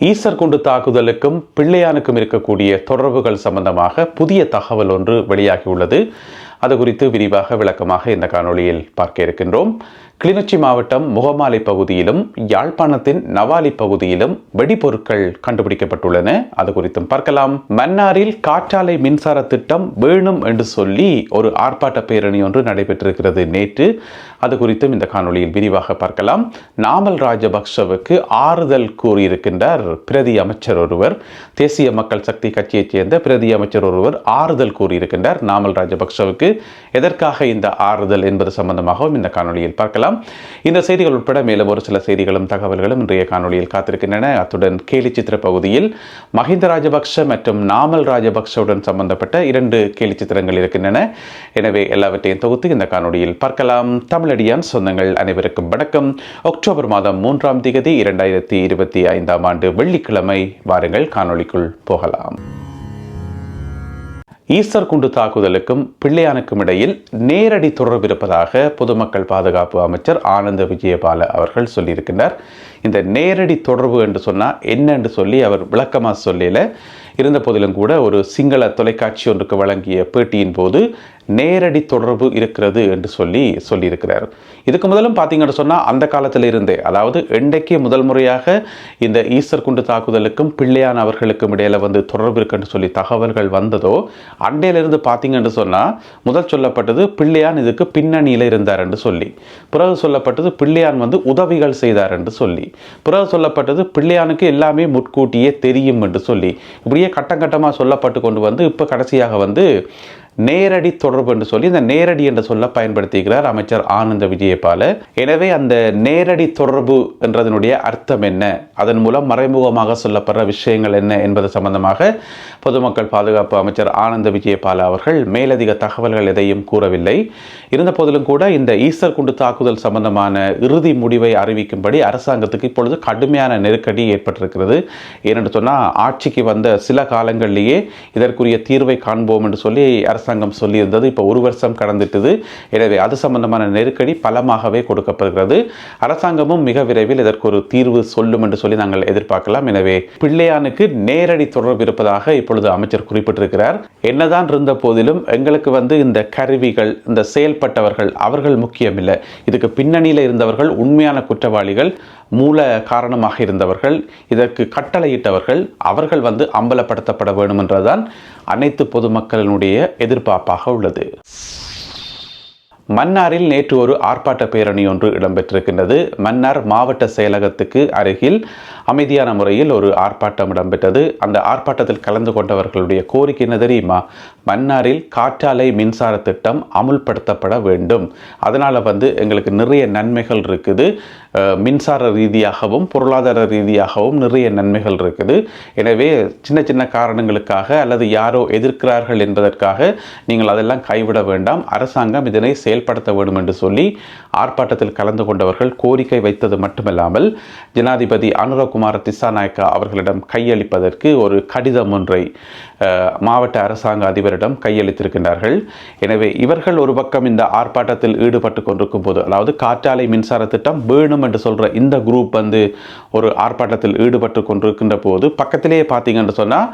Easter குண்டு தாக்குதலுக்கும் பிள்ளையானுக்கும் இருக்கக்கூடிய தொடர்புகள் சம்பந்தமாக புதிய தகவல் ஒன்று வெளியாகியுள்ளது. அது குறித்து விரிவாக விளக்கமாக இந்த காணொளியில் பார்க்க இருக்கின்றோம். கிளிநொச்சி மாவட்டம் முகமாலை பகுதியிலும் யாழ்ப்பாணத்தின் நவாலி பகுதியிலும் வெடிபொருட்கள் கண்டுபிடிக்கப்பட்டுள்ளன. அது குறித்தும் பார்க்கலாம். மன்னாரில் காற்றாலை மின்சார திட்டம் வேணும் என்று சொல்லி ஒரு ஆர்ப்பாட்ட பேரணி ஒன்று நடைபெற்றிருக்கிறது நேற்று. அது குறித்தும் இந்த காணொலியில் விரிவாக பார்க்கலாம். நாமல் ராஜபக்ஷவுக்கு ஆறுதல் கூறியிருக்கின்றார் பிரதி அமைச்சர் ஒருவர். தேசிய மக்கள் சக்தி கட்சியைச் சேர்ந்த பிரதி அமைச்சர் ஒருவர் ஆறுதல் கூறியிருக்கின்றார் நாமல் ராஜபக்ஷவுக்கு. எதற்காக இந்த ஆறுதல் என்பது சம்பந்தமாகவும் இந்த காணொலியில் பார்க்கலாம். இந்த செய்திகள் உட்பட மேலும் ஒரு சில செய்திகளும் தகவல்களும் இன்றைய காணொலியில் காத்திருக்கின்றன. அத்துடன் கேலிச்சித்திர பகுதியில் மஹிந்த ராஜபக்ஷ மற்றும் நாமல் ராஜபக்ஷவுடன் சம்பந்தப்பட்ட இரண்டு கேலிச்சித்திரங்கள் இருக்கின்றன. எனவே எல்லாவற்றையும் தொகுத்து இந்த காணொலியில் பார்க்கலாம். தமிழடியான் சொந்தங்கள் அனைவருக்கும் வணக்கம். அக்டோபர் மாதம் மூன்றாம் திகதி இரண்டாயிரத்தி இருபத்தி ஐந்தாம் ஆண்டு வெள்ளிக்கிழமை வாருங்கள். காணொளிக்குள் போகலாம். ஈஸ்டர் குண்டு தாக்குதலுக்கும் பிள்ளையானுக்கும் இடையில் நேரடி தொடர்பு இருப்பதாக பொதுமக்கள் பாதுகாப்பு அமைச்சர் ஆனந்த விஜயபால அவர்கள் சொல்லியிருக்கின்றார். இந்த நேரடி தொடர்பு என்று சொன்னால் என்ன என்று சொல்லி அவர் விளக்கமாக சொல்லல. இருந்த போதிலும் கூட ஒரு சிங்கள தொலைக்காட்சி ஒன்றுக்கு வழங்கிய பேட்டியின் போது நேரடி தொடர்பு இருக்கிறது என்று சொல்லி சொல்லியிருக்கிறார். இதுக்கு முதலும் பார்த்தீங்கன்னு சொன்னால் அந்த காலத்தில் இருந்தே அதாவது எண்டைக்கு முதல் முறையாக இந்த ஈஸ்டர் குண்டு தாக்குதலுக்கும் பிள்ளையான் அவர்களுக்கும் இடையில வந்து தொடர்பு இருக்குன்னு சொல்லி தகவல்கள் வந்ததோ அண்டையிலிருந்து பார்த்தீங்கன்னு சொன்னால் முதல் சொல்லப்பட்டது பிள்ளையான் இதுக்கு பின்னணியில் இருந்தார் என்று சொல்லி. பிறகு சொல்லப்பட்டது பிள்ளையான் வந்து உதவிகள் செய்தார் என்று சொல்லி. பிறகு சொல்லப்பட்டது பிள்ளையானுக்கு எல்லாமே முட்கூட்டியே தெரியும் என்று சொல்லி. இப்படியே கட்டம் கட்டமாக சொல்லப்பட்டு கொண்டு வந்து இப்போ கடைசியாக வந்து நேரடி தொடர்பு என்று சொல்லி இந்த நேரடி என்ற சொல்ல பயன்படுத்துகிறார் அமைச்சர் ஆனந்த விஜயபால. எனவே அந்த நேரடி தொடர்பு என்றதனுடைய அர்த்தம் என்ன? அதன் மூலம் மறைமுகமாக சொல்லப்படுற விஷயங்கள் என்ன என்பது சம்பந்தமாக பொதுமக்கள் பாதுகாப்பு அமைச்சர் ஆனந்த விஜயபால அவர்கள் மேலதிக தகவல்கள் எதையும் கூறவில்லை. இருந்த போதிலும் கூட இந்த ஈஸ்டர் குண்டு தாக்குதல் சம்பந்தமான இறுதி முடிவை அறிவிக்கும்படி அரசாங்கத்துக்கு இப்பொழுது கடுமையான நெருக்கடி ஏற்பட்டிருக்கிறது. ஏனென்று சொன்னால் ஆட்சிக்கு வந்த சில காலங்களிலேயே இதற்குரிய தீர்வை காண்போம் என்று சொல்லி அரசாங்கம் சொல்லியிருந்தது இப்போ ஒரு வருஷம் கடந்துட்டது. எனவே அது சம்பந்தமான நெருக்கடி பலமாகவே கொடுக்கப்படுகிறது. அரசாங்கமும் மிக விரைவில் இதற்கு ஒரு தீர்வு சொல்லும் என்று சொல்லி நாங்கள் எதிர்பார்க்கலாம். எனவே பிள்ளையானுக்கு நேரடி தொடர்பு இருப்பதாக இப்பொழுது அமைச்சர் குறிப்பிட்டிருக்கிறார். என்னதான் இருந்த போதிலும் எங்களுக்கு வந்து இந்த கருவிகள் இந்த செயல்பட்டவர்கள் அவர்கள் முக்கியமில்லை. இதுக்கு பின்னணியில் இருந்தவர்கள் உண்மையான குற்றவாளிகள். மூல காரணமாக இருந்தவர்கள் இதற்கு கட்டளையிட்டவர்கள் அவர்கள் வந்து அம்பலப்படுத்தப்பட வேண்டும் என்றுதான் அனைத்து பொதுமக்களினுடைய எதிர்பார்ப்பாக உள்ளது. மன்னாரில் நேற்று ஒரு ஆர்ப்பாட்ட பேரணி ஒன்று இடம்பெற்றிருக்கின்றது. மன்னார் மாவட்ட செயலகத்துக்கு அருகில் அமைதியான முறையில் ஒரு ஆர்ப்பாட்டம் இடம்பெற்றது. அந்த ஆர்ப்பாட்டத்தில் கலந்து கொண்டவர்களுடைய கோரிக்கை என்ன தெரியுமா? மன்னாரில் காற்றாலை மின்சார திட்டம் அமுல்படுத்தப்பட வேண்டும். அதனால் வந்து எங்களுக்கு நிறைய நன்மைகள் இருக்குது. மின்சார ரீதியாகவும் பொருளாதார ரீதியாகவும் நிறைய நன்மைகள் இருக்குது. எனவே சின்ன சின்ன காரணங்களுக்காக அல்லது யாரோ எதிர்க்கிறார்கள் என்பதற்காக நீங்கள் அதெல்லாம் கைவிட வேண்டாம். அரசாங்கம் இதனை செயல்படுத்த வேண்டும் என்று சொல்லி ஆர்ப்பாட்டத்தில் கலந்து கொண்டவர்கள் கோரிக்கை வைத்தது மட்டுமல்லாமல் ஜனாதிபதி அனுரகுமார திசாநாயக்கா அவர்களிடம் கையளிப்பதற்கு ஒரு கடிதம் ஒன்றை மாவட்ட அரசாங்க அதிபரிடம் கையளித்திருக்கின்றார்கள். எனவே இவர்கள் ஒரு பக்கம் இந்த ஆர்ப்பாட்டத்தில் ஈடுபட்டு கொண்டிருக்கும் போது அதாவது காற்றாலை மின்சார திட்டம் வேணும் என்று சொல்கிற இந்த குரூப் வந்து ஒரு ஆர்ப்பாட்டத்தில் ஈடுபட்டு கொண்டிருக்கின்ற போது பக்கத்திலேயே பார்த்தீங்கன்னு சொன்னால்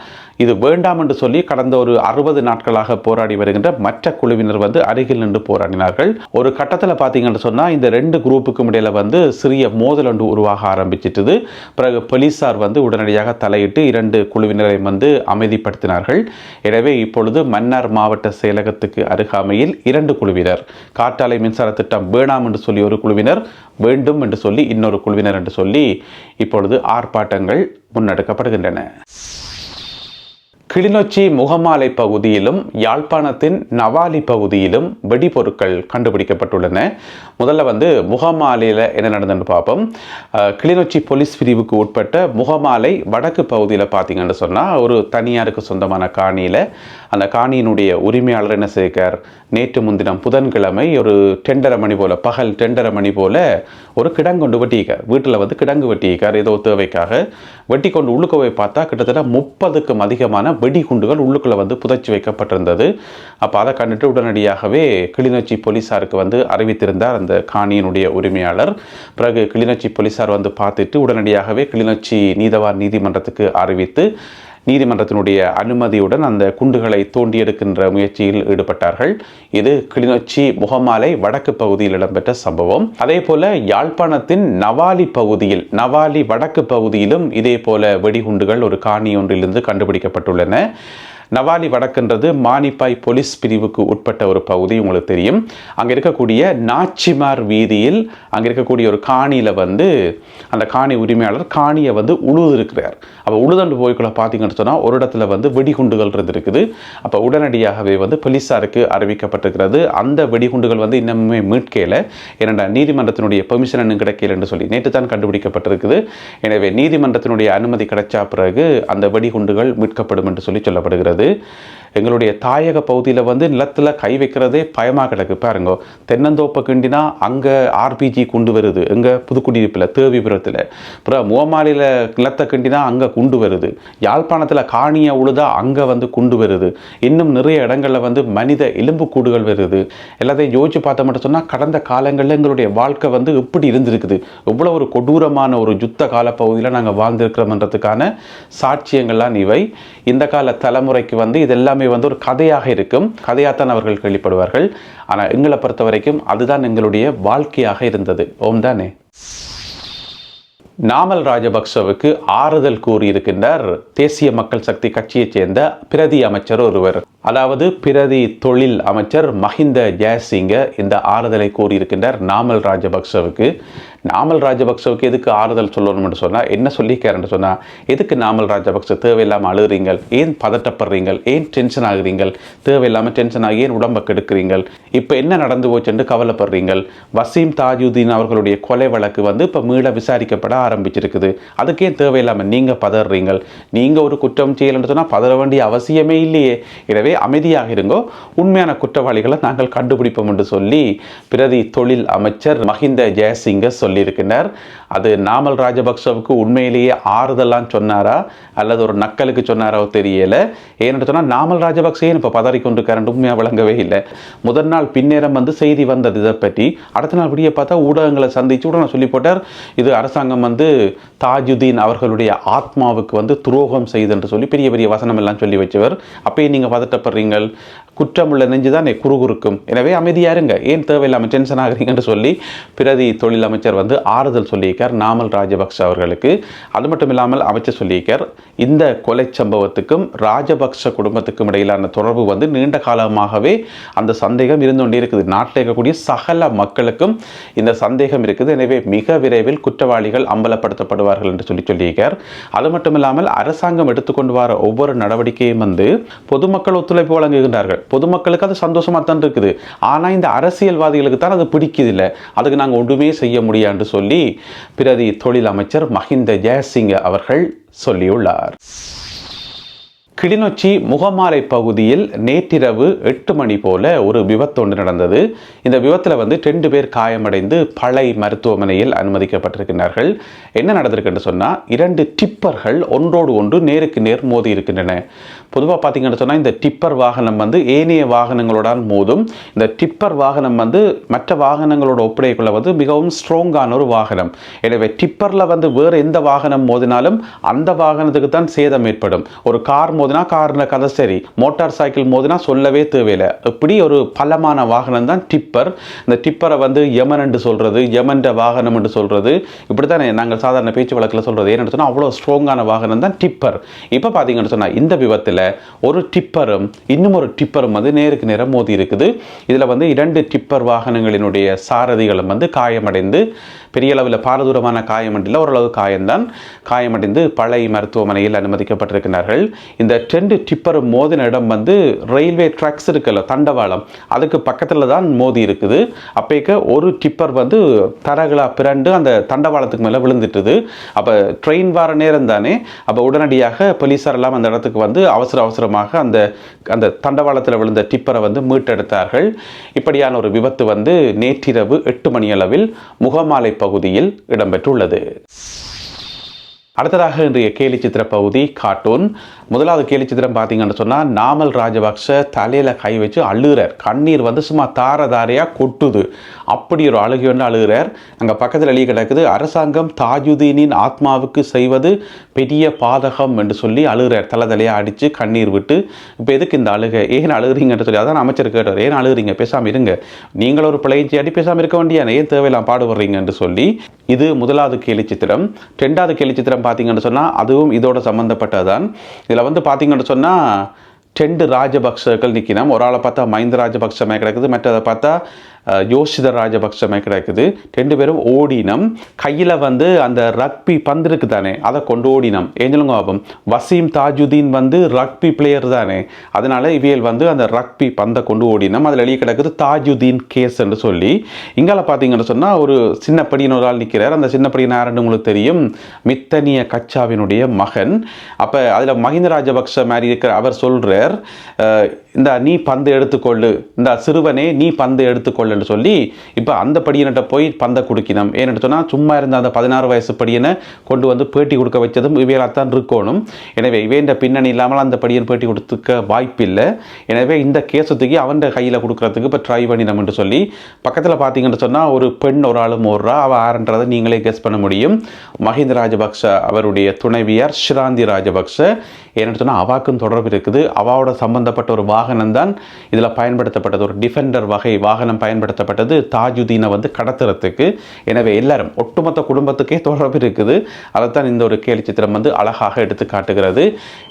இது வேண்டாம் என்று சொல்லி கடந்த ஒரு அறுபது நாட்களாக போராடி வருகின்ற மற்ற குழுவினர் வந்து அருகில் நின்று போராடினார்கள். ஒரு கட்டத்தில் பார்த்தீங்கன்னு சொன்னால் இந்த ரெண்டு குரூப்புக்கும் இடையில வந்து சிறிய மோதல் ஒன்று உருவாக ஆரம்பிச்சிட்டது. பிறகு போலீஸார் வந்து உடனடியாக தலையிட்டு இரண்டு குழுவினரை வந்து நடத்தினார்கள் எனவே இப்பொழுது மன்னார் மாவட்ட செயலகத்துக்கு அருகாமையில் இரண்டு குழுவினர். காற்றாலை மின்சார திட்டம் வேணாம் என்று சொல்லி ஒரு குழுவினர் வேண்டும் என்று சொல்லி இன்னொரு குழுவினர் என்று சொல்லி இப்பொழுது ஆர்ப்பாட்டங்கள் முன்னெடுக்கப்படுகின்றன. கிளிநொச்சி முகமாலை பகுதியிலும் யாழ்ப்பாணத்தின் நவாலி பகுதியிலும் வெடிபொருட்கள் கண்டுபிடிக்கப்பட்டுள்ளன. முதல்ல வந்து முகமாலையில் என்ன நடந்ததுன்னு பார்ப்போம். கிளிநொச்சி போலீஸ் பிரிவுக்கு உட்பட்ட முகமாலை வடக்கு பகுதியில் பார்த்தீங்கன்னு சொன்னால் ஒரு தனியாருக்கு சொந்தமான காணியில் அந்த காணியினுடைய உரிமையாளர் என்ன செய்கிறார் நேற்று முன்தினம் புதன்கிழமை ஒரு டெண்டரை மணி போல பகல் டெண்டரை மணி போல் ஒரு கிடங்கு கொண்டு வெட்டியிருக்கார். வீட்டில் வந்து கிடங்கு வெட்டியிருக்கார். ஏதோ தேவைக்காக வெட்டி கொண்டு உள்ளுக்க போய் பார்த்தா கிட்டத்தட்ட முப்பதுக்கும் அதிகமான வெடிகுண்டுகள் உள்ளுக்குள்ளே வந்து புதைச்சி வைக்கப்பட்டிருந்தது. அப்போ அதை கண்டுட்டு உடனடியாகவே கிளிநொச்சி போலீஸாருக்கு வந்து அறிவித்திருந்தார் அந்த காணியினுடைய உரிமையாளர். பிறகு கிளிநொச்சி போலீஸார் வந்து பார்த்துட்டு உடனடியாகவே கிளிநொச்சி நீதவான் நீதிமன்றத்துக்கு அறிவித்து நீதிமன்றத்தினுடைய அனுமதியுடன் அந்த குண்டுகளை தோண்டி எடுக்கின்ற முயற்சியில் ஈடுபட்டார்கள். இது கிளிநொச்சி முகமாலை வடக்கு பகுதியில் இடம்பெற்ற சம்பவம். அதே போல யாழ்ப்பாணத்தின் நவாலி பகுதியில் நவாலி வடக்கு பகுதியிலும் இதே போல வெடிகுண்டுகள் ஒரு காணி ஒன்றிலிருந்து கண்டுபிடிக்கப்பட்டுள்ளன. நவாலி வடக்குன்றது மானிப்பாய் போலீஸ் பிரிவுக்கு உட்பட்ட ஒரு பகுதி உங்களுக்கு தெரியும். அங்கே இருக்கக்கூடிய நாச்சிமார் வீதியில் அங்கே இருக்கக்கூடிய ஒரு காணியில் வந்து அந்த காணி உரிமையாளர் காணியை வந்து உழுது இருக்கிறார் அப்போ உழுதண்டு போய்க்குள்ள பார்த்தீங்கன்னு சொன்னால் ஒரு இடத்துல வந்து வெடிகுண்டுகள் இருக்குது அப்போ உடனடியாகவே வந்து போலீஸாருக்கு அறிவிக்கப்பட்டிருக்கிறது. அந்த வெடிகுண்டுகள் வந்து இன்னுமே மீட்கையில் ஏனென்றா நீதிமன்றத்தினுடைய பெர்மிஷன் இன்னும் கிடைக்கல என்று சொல்லி நேற்று தான் கண்டுபிடிக்கப்பட்டிருக்குது. எனவே நீதிமன்றத்தினுடைய அனுமதி கிடைச்சா பிறகு அந்த வெடிகுண்டுகள் மீட்கப்படும் என்று சொல்லி சொல்லப்படுகிறது. எங்களுடைய தாயக பகுதியில் வந்து நிலத்தில் கை வைக்கிறதே பயமாக கிடக்கு. பாருங்க தென்னந்தோப்பை கிண்டினா அங்கே ஆர்பிஜி குண்டு வருது. எங்கே புதுக்குடியிருப்பில் தேவிபுரத்தில். அப்புறம் முகமாலியில் நிலத்தை கிண்டினா அங்கே குண்டு வருது. யாழ்ப்பாணத்தில் காணியை உழுதா அங்கே வந்து குண்டு வருது. இன்னும் நிறைய இடங்களில் வந்து மனித எலும்புக்கூடுகள் வருது. எல்லாத்தையும் யோசிச்சு பார்த்த மட்டும் சொன்னால் கடந்த காலங்களில் எங்களுடைய வாழ்க்கை வந்து எப்படி இருந்திருக்குது. எவ்வளோ ஒரு கொடூரமான ஒரு யுத்த கால பகுதியில் நாங்கள் வாழ்ந்திருக்கிறோம்ன்றதுக்கான சாட்சியங்கள்லாம் இவை. இந்த கால தலைமுறைக்கு வந்து இதெல்லாமே வந்து ஒரு கதையாக இருக்கும். கதையாகத்தான் அவர்கள் கேள்விப்படுவார்கள். ஆனால் எங்களை பொறுத்த வரைக்கும் அதுதான் எங்களுடைய வாழ்க்கையாக இருந்தது. ஓம் தானே? நாமல் ராஜபக்சவுக்கு ஆறுதல் கூறியிருக்கின்றார் தேசிய மக்கள் சக்தி கட்சியைச் சேர்ந்த பிரதி அமைச்சர் ஒருவர். அதாவது பிரதி தொழில் அமைச்சர் மஹிந்த ஜெயசிங்க இந்த ஆறுதலை கூறியிருக்கின்றார் நாமல் ராஜபக்சவுக்கு. நாமல் ராஜபக்சவுக்கு எதுக்கு ஆறுதல் சொல்லணும்னு சொன்னால் என்ன சொல்லிக்காருன்னு சொன்னால் எதுக்கு நாமல் ராஜபக்ச தேவையில்லாமல் அழுகிறீங்கள்? ஏன் பதட்டப்படுறீங்கள்? ஏன் டென்ஷன் ஆகுறீங்கள்? தேவையில்லாமல் டென்ஷன் ஆகி ஏன் உடம்பை கெடுக்கிறீங்கள்? இப்போ என்ன நடந்து போச்சுன்னு கவலைப்படுறீங்கள்? வசீம் தாஜுதீன் அவர்களுடைய கொலை வழக்கு வந்து இப்போ மீள விசாரிக்கப்பட ஆரம்பிச்சிருக்குது. அதுக்கேன் தேவையில்லாமல் நீங்கள் பதறீங்கள்? நீங்கள் ஒரு குற்றம் செய்யலைன்னு சொன்னால் பதற வேண்டிய அவசியமே இல்லையே. எனவே அமைதியாக இருங்கோ. உண்மையான குற்றவாளிகளை நாங்கள் கண்டுபிடிப்போம் என்று சொல்லி பிரதி தொழில் அமைச்சர் மஹிந்த ஜெயசிங்க சொல்லியிருக்கிறார். அது நாமல் ராஜபக்சவுக்கு உண்மையிலேயே ஆறுதலாம் சொன்னாரா? அல்லது ஒரு நக்கலுக்கு சொன்னாரோ தெரியல. ஏன்னு சொன்னால் நாமல் ராஜபக்சேன்னு இப்போ பதறி கொண்டு கரண்ட் உண்மையாக விளங்கவே இல்லை. முதல் நாள் பின்னேரம் வந்து செய்தி வந்தது இதை பற்றி. அடுத்த நாள் விடிய பார்த்தா ஊடகங்களை சந்திச்சு உடனே சொல்லி போட்டார் இது அரசாங்கம் வந்து தாஜுதீன் அவர்களுடைய ஆத்மாவுக்கு வந்து துரோகம் செய்து என்று சொல்லி பெரிய பெரிய வசனம் எல்லாம் சொல்லி வச்சவர். அப்பயே நீங்கள் பதட்டப்படுறீங்கள். குற்றமுள்ள நெஞ்சு தான் குறுகுறுக்கும். எனவே அமைதியாக இருங்க. ஏன் தேவையில்லாமல் டென்ஷன் ஆகிறீங்கன்னு சொல்லி பிரதி தொழில் அமைச்சர் வந்து ஆறுதல் சொல்லியிருக்கார். நாமல் ராஜபக்ச அவர்களுக்கு. அது மட்டும் இல்லாமல் அமைச்சர் சொல்லியிருக்கார். இந்த கொலை சம்பவத்துக்கும் ராஜபக்ச குடும்பத்துக்கும் இடையிலான தொடர்பு வந்து நீண்ட காலமாகவே அந்த சந்தேகம் இருந்து கொண்டே இருக்குது. நாட்டில் இருக்கக்கூடிய சகல மக்களுக்கும் இந்த சந்தேகம் இருக்குது. எனவே மிக விரைவில் குற்றவாளிகள் அம்பலப்படுத்தப்படுவார்கள் என்று சொல்லி சொல்லியிருக்கார். அது மட்டும் இல்லாமல் அரசாங்கம் எடுத்துக்கொண்டு வர ஒவ்வொரு நடவடிக்கையும் வந்து பொதுமக்கள் ஒத்துழைப்பு வழங்குகின்றார்கள். பொதுமக்களுக்கு அது சந்தோஷமாக தான் இருக்குது. ஆனால் இந்த அரசியல்வாதிகளுக்கு தான் அது பிடிக்குதில்லை அதுக்கு நாங்கள் ஒன்றுமே செய்ய முடியான்னு சொல்லி பிரதி தொழில் அமைச்சர் மஹிந்த ஜெயசிங்க அவர்கள் சொல்லியுள்ளார். கிளிநொச்சி முகமாலை பகுதியில் நேற்றிரவு எட்டு மணி போல ஒரு விபத்து ஒன்று நடந்தது. இந்த விபத்தில் வந்து ரெண்டு பேர் காயமடைந்து பழை மருத்துவமனையில் அனுமதிக்கப்பட்டிருக்கிறார்கள் என்ன நடந்திருக்குன்னு சொன்னால் இரண்டு டிப்பர்கள் ஒன்றோடு ஒன்று நேருக்கு நேர் மோதி இருக்கின்றன. பொதுவாக பார்த்தீங்கன்னு சொன்னால் இந்த டிப்பர் வாகனம் வந்து ஏனைய வாகனங்களுடன் மோதும். இந்த டிப்பர் வாகனம் வந்து மற்ற வாகனங்களோட ஒப்படைக்குள்ள வந்து மிகவும் ஸ்ட்ராங்கான ஒரு வாகனம். எனவே டிப்பரில் வந்து வேறு எந்த வாகனம் மோதினாலும் அந்த வாகனத்துக்கு தான் சேதம் ஏற்படும். ஒரு கார் மோதி மோதினா காரில் கதை சரி மோட்டார் சைக்கிள் மோதினா சொல்லவே தேவையில்லை. இப்படி ஒரு பலமான வாகனம் தான் டிப்பர். இந்த டிப்பரை வந்து யமன் என்று சொல்கிறது யமன்ற வாகனம் என்று சொல்கிறது இப்படி தான் நாங்கள் சாதாரண பேச்சு வழக்கில் சொல்கிறது ஏன்னு சொன்னால் அவ்வளோ ஸ்ட்ராங்கான வாகனம் தான் டிப்பர். இப்போ பார்த்தீங்கன்னு சொன்னால் இந்த விபத்தில் ஒரு டிப்பரும் இன்னும் ஒரு டிப்பரும் வந்து நேருக்கு நேரம் மோதி இருக்குது. இதில் வந்து இரண்டு டிப்பர் வாகனங்களினுடைய சாரதிகளும் வந்து காயமடைந்து பெரிய அளவில் பாரதூரமான காயமண்டில் ஓரளவு காயம்தான். காயமடைந்து பழைய மருத்துவமனையில் அனுமதிக்கப்பட்டிருக்கிறார்கள். இந்த டென்ட் டிப்பர் மோதின இடம் வந்து ரயில்வே ட்ராக்ஸ் இருக்குல்ல தண்டவாளம். அதுக்கு பக்கத்தில் தான் மோதி இருக்குது. அப்பேக்க ஒரு டிப்பர் வந்து தரகளா பிறண்டு அந்த தண்டவாளத்துக்கு மேலே விழுந்துட்டுது. அப்போ ட்ரெயின் வர நேரம் தானே. அப்போ உடனடியாக போலீஸார் எல்லாம் அந்த இடத்துக்கு வந்து அவசர அவசரமாக அந்த அந்த தண்டவாளத்தில் விழுந்த டிப்பரை வந்து மீட்டெடுத்தார்கள். இப்படியான ஒரு விபத்து வந்து நேற்றிரவு எட்டு மணி அளவில் முகமாலை பகுதியில் இடம்பெற்றுள்ளது. அடுத்ததாக இன்றைய கேலி சித்திர பகுதி கார்ட்டூன். முதலாவது கேலி சித்திரம் பார்த்தீங்கன்னு சொன்னால் நாமல் ராஜபக்ச தலையில் கை வச்சு அழுகிறார். கண்ணீர் வந்து சும்மா தார தாரையாக கொட்டுது. அப்படி ஒரு அழுகி வந்து அழுகிறார். அங்கே பக்கத்தில் எழுதி கிடக்குது அரசாங்கம் தாஜுதீனின் ஆத்மாவுக்கு செய்வது பெரிய பாதகம் என்று சொல்லி அழுகிறார். தலை தலையாக அடித்து கண்ணீர் விட்டு இப்போ எதுக்கு இந்த அழுகை? ஏன் அழுகிறீங்கன்னு சொல்லி அதான் அமைச்சர் கேட்டார். ஏன் அழுகிறீங்க? பேசாமல் இருங்க. நீங்கள் ஒரு பிழைச்சி அடி பேசாமல் இருக்க வேண்டியான ஏன் தேவையில்லாம் பாடுபடுறீங்க? என்று சொல்லி இது முதலாவது கேலி சித்திரம். ரெண்டாவது கேலி சித்திரம் பார்த்தீங்கன்னு சொன்னால் அதுவும் இதோட சம்மந்தப்பட்டதான் இதில் வந்து பார்த்தீங்கன்னு சொன்னால் ரெண்டு ராஜபக்சர்கள் நிற்கணும் ஒரு ஆளை பார்த்தா மஹிந்த ராஜபக்சமே கிடக்குது மற்றதை பார்த்தா அஹ், ராஜபக்ஷமே ராஜபக்சமே ரெண்டு பேரும் ஓடினம். கையில் வந்து அந்த ரக்பி பந்து இருக்கு தானே அதை கொண்டு ஓடினம் ஏஞ்சலுங்க ஆபம் வசீம் தாஜுதீன் வந்து ரக்பி பிளேயர் தானே அதனால் இவியல் வந்து அந்த ரக்பி பந்தை கொண்டு ஓடினம். அதில் வெளியே கிடக்குது தாஜுதீன் கேஸ் என்று சொல்லி. இங்கால பார்த்தீங்கன்னு சொன்னால் ஒரு சின்ன படியின் ஒரு ஆள் நிற்கிறார் அந்த சின்ன படியின் யாருன்னு உங்களுக்கு தெரியும்? மித்தனிய கச்சாவினுடைய மகன். அப்போ அதில் மஹிந்த ராஜபக்ஷ மாதிரி இருக்கிற அவர் சொல்கிறார் இந்த நீ பந்து எடுத்துக்கொள்ளு. இந்த சிறுவனே நீ பந்து எடுத்துக்கொள்ளுன்னு சொல்லி இப்போ அந்த படியன்கிட்ட போய் பந்தை கொடுக்கணும் ஏன்னு சொன்னால் சும்மா இருந்த அந்த பதினாறு வயசு படியனை கொண்டு வந்து பேட்டி கொடுக்க வச்சதும் இவையெல்லாம் இருக்கணும். எனவே இவேண்ட பின்னணி இல்லாமல் அந்த படியன் பேட்டி கொடுத்துக்க வாய்ப்பில்லை. எனவே இந்த கேஸை தூக்கி அவன் கையில் கொடுக்குறதுக்கு இப்போ ட்ரை பண்ணினோம்னு சொல்லி பக்கத்தில் பார்த்தீங்கன்னு சொன்னால் ஒரு பெண் ஒரு ஆளும் ஓடுறா அவள் ஆறுன்றதை நீங்களே கெஸ் பண்ண முடியும். மஹிந்த ராஜபக்ஷ அவருடைய துணைவியார் ஷிராந்தி ராஜபக்ஷ. ஏன்னு சொன்னால் அவாக்கும் தொடர்பு இருக்குது. அவாவோட சம்பந்தப்பட்ட ஒரு வாகனம் தான் இதில் பயன்படுத்தப்பட்டது. ஒரு டிஃபெண்டர் வகை வாகனம் பயன்படுத்தப்பட்டது. தாஜுதீனை வந்து கடத்துறதுக்கு. எனவே எல்லாரும் ஒட்டுமொத்த குடும்பத்துக்கே தொடர்பு இருக்குது. அதைத்தான் இந்த ஒரு கேலி சித்திரம் வந்து அழகாக எடுத்து காட்டுகிறது.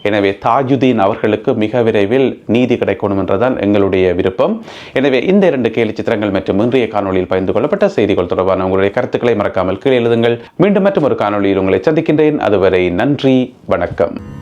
எனவே தாஜுதீன் அவர்களுக்கு மிக விரைவில் நீதி கிடைக்கணும் என்றுதான் எங்களுடைய விருப்பம். எனவே இந்த இரண்டு கேலி சித்திரங்கள் மற்றும் இன்றைய காணொளியில் பகிர்ந்து கொள்ளப்பட்ட செய்திகள் தொடர்பான உங்களுடைய கருத்துக்களை மறக்காமல் கீழே எழுதுங்கள். மீண்டும் மற்றும் ஒரு காணொளியில் உங்களை சந்திக்கின்றேன். அதுவரை நன்றி வணக்கம்.